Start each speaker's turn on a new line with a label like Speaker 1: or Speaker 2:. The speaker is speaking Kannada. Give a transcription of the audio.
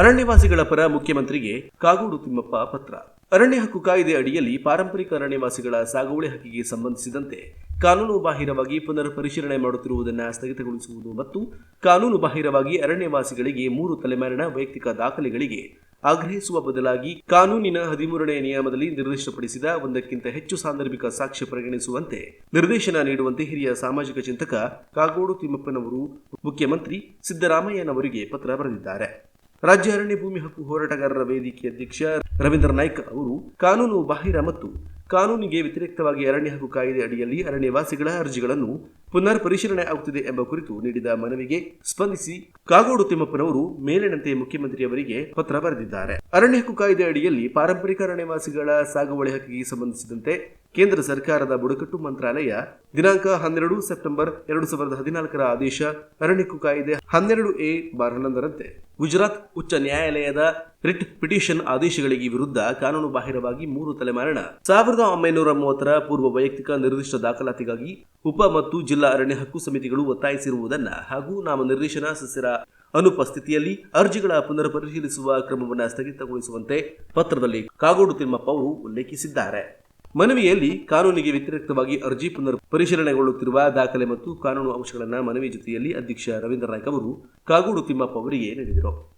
Speaker 1: ಅರಣ್ಯವಾಸಿಗಳ ಪರ ಮುಖ್ಯಮಂತ್ರಿಗೆ ಕಾಗೋಡು ತಿಮ್ಮಪ್ಪ ಪತ್ರ. ಅರಣ್ಯ ಹಕ್ಕು ಕಾಯ್ದೆ ಅಡಿಯಲ್ಲಿ ಪಾರಂಪರಿಕ ಅರಣ್ಯವಾಸಿಗಳ ಸಾಗುವಳಿ ಹಕ್ಕಿಗೆ ಸಂಬಂಧಿಸಿದಂತೆ ಕಾನೂನು ಬಾಹಿರವಾಗಿ ಪುನರ್ ಪರಿಶೀಲನೆ ಮಾಡುತ್ತಿರುವುದನ್ನು ಸ್ಥಗಿತಗೊಳಿಸುವುದು ಮತ್ತು ಕಾನೂನು ಬಾಹಿರವಾಗಿ ಅರಣ್ಯವಾಸಿಗಳಿಗೆ ಮೂರು ತಲೆಮಾರಿನ ವೈಯಕ್ತಿಕ ದಾಖಲೆಗಳಿಗೆ ಆಗ್ರಹಿಸುವ ಬದಲಾಗಿ ಕಾನೂನಿನ ಹದಿಮೂರನೇ ನಿಯಮದಲ್ಲಿ ನಿರ್ದಿಷ್ಟಪಡಿಸಿದ ಒಂದಕ್ಕಿಂತ ಹೆಚ್ಚು ಸಾಂದರ್ಭಿಕ ಸಾಕ್ಷ್ಯ ಪರಿಗಣಿಸುವಂತೆ ನಿರ್ದೇಶನ ನೀಡುವಂತೆ ಹಿರಿಯ ಸಾಮಾಜಿಕ ಚಿಂತಕ ಕಾಗೋಡು ತಿಮ್ಮಪ್ಪನವರು ಮುಖ್ಯಮಂತ್ರಿ ಸಿದ್ದರಾಮಯ್ಯನವರಿಗೆ ಪತ್ರ ಬರೆದಿದ್ದಾರೆ. ರಾಜ್ಯ ಅರಣ್ಯ ಭೂಮಿ ಹಕ್ಕು ಹೋರಾಟಗಾರರ ವೇದಿಕೆ ಅಧ್ಯಕ್ಷ ರವೀಂದ್ರ ನಾಯ್ಕ ಅವರು ಕಾನೂನು ಬಾಹಿರ ಮತ್ತು ಕಾನೂನಿಗೆ ವ್ಯತಿರಿಕ್ತವಾಗಿ ಅರಣ್ಯ ಹಕ್ಕು ಕಾಯ್ದೆ ಅಡಿಯಲ್ಲಿ ಅರಣ್ಯವಾಸಿಗಳ ಅರ್ಜಿಗಳನ್ನು ಪುನರ್ ಪರಿಶೀಲನೆ ಆಗುತ್ತಿದೆ ಎಂಬ ಕುರಿತು ನೀಡಿದ ಮನವಿಗೆ ಸ್ಪಂದಿಸಿ ಕಾಗೋಡು ತಿಮ್ಮಪ್ಪನವರು ಮೇಲಿನಂತೆ ಮುಖ್ಯಮಂತ್ರಿಯವರಿಗೆ ಪತ್ರ ಬರೆದಿದ್ದಾರೆ. ಅರಣ್ಯ ಹಕ್ಕು ಕಾಯ್ದೆ ಅಡಿಯಲ್ಲಿ ಪಾರಂಪರಿಕ ಅರಣ್ಯವಾಸಿಗಳ ಸಾಗುವಳಿ ಹಕ್ಕಿಗೆ ಸಂಬಂಧಿಸಿದಂತೆ ಕೇಂದ್ರ ಸರ್ಕಾರದ ಬುಡಕಟ್ಟು ಮಂತ್ರಾಲಯ ದಿನಾಂಕ ಹನ್ನೆರಡು ಸೆಪ್ಟೆಂಬರ್ ಎರಡು ಸಾವಿರದ ಹದಿನಾಲ್ಕರ ಆದೇಶ ಅರಣ್ಯಕ್ಕೂ ಕಾಯ್ದೆ. ಹನ್ನೆರಡು ಎ ಬಾರ್ ಹನ್ನೊಂದರಂತೆ ಗುಜರಾತ್ ಉಚ್ಚ ನ್ಯಾಯಾಲಯದ ರಿಟ್ ಪಿಟಿಷನ್ ಆದೇಶಗಳಿಗೆ ವಿರುದ್ಧ ಕಾನೂನು ಬಾಹಿರವಾಗಿ ಮೂರು ತಲೆಮಾರಿನ ಸಾವಿರದ ಒಂಬೈನೂರ ಮೂವತ್ತರ ಪೂರ್ವ ವೈಯಕ್ತಿಕ ನಿರ್ದಿಷ್ಟ ದಾಖಲಾತಿಗಾಗಿ ಉಪ ಮತ್ತು ಜಿಲ್ಲಾ ಅರಣ್ಯ ಹಕ್ಕು ಸಮಿತಿಗಳು ಒತ್ತಾಯಿಸಿರುವುದನ್ನು ಹಾಗೂ ನಾಮನಿರ್ದೇಶನ ಸಸ್ಯರ ಅನುಪಸ್ಥಿತಿಯಲ್ಲಿ ಅರ್ಜಿಗಳ ಪುನರ್ ಪರಿಶೀಲಿಸುವ ಕ್ರಮವನ್ನು ಸ್ಥಗಿತಗೊಳಿಸುವಂತೆ ಪತ್ರದಲ್ಲಿ ಕಾಗೋಡು ತಿಮ್ಮಪ್ಪ ಅವರು ಉಲ್ಲೇಖಿಸಿದ್ದಾರೆ. ಮನವಿಯಲ್ಲಿ ಕಾನೂನಿಗೆ ವ್ಯತಿರಿಕ್ತವಾಗಿ ಅರ್ಜಿ ಪುನರ್ ಪರಿಶೀಲನೆಗೊಳ್ಳುತ್ತಿರುವ ದಾಖಲೆ ಮತ್ತು ಕಾನೂನು ಅಂಶಗಳನ್ನು ಮನವಿ ಜೊತೆಯಲ್ಲಿ ಅಧ್ಯಕ್ಷ ರವೀಂದ್ರ ನಾಯ್ಕ ಅವರು ಕಾಗೋಡು ತಿಮ್ಮಪ್ಪ ಅವರಿಗೆ ನೀಡಿದರು.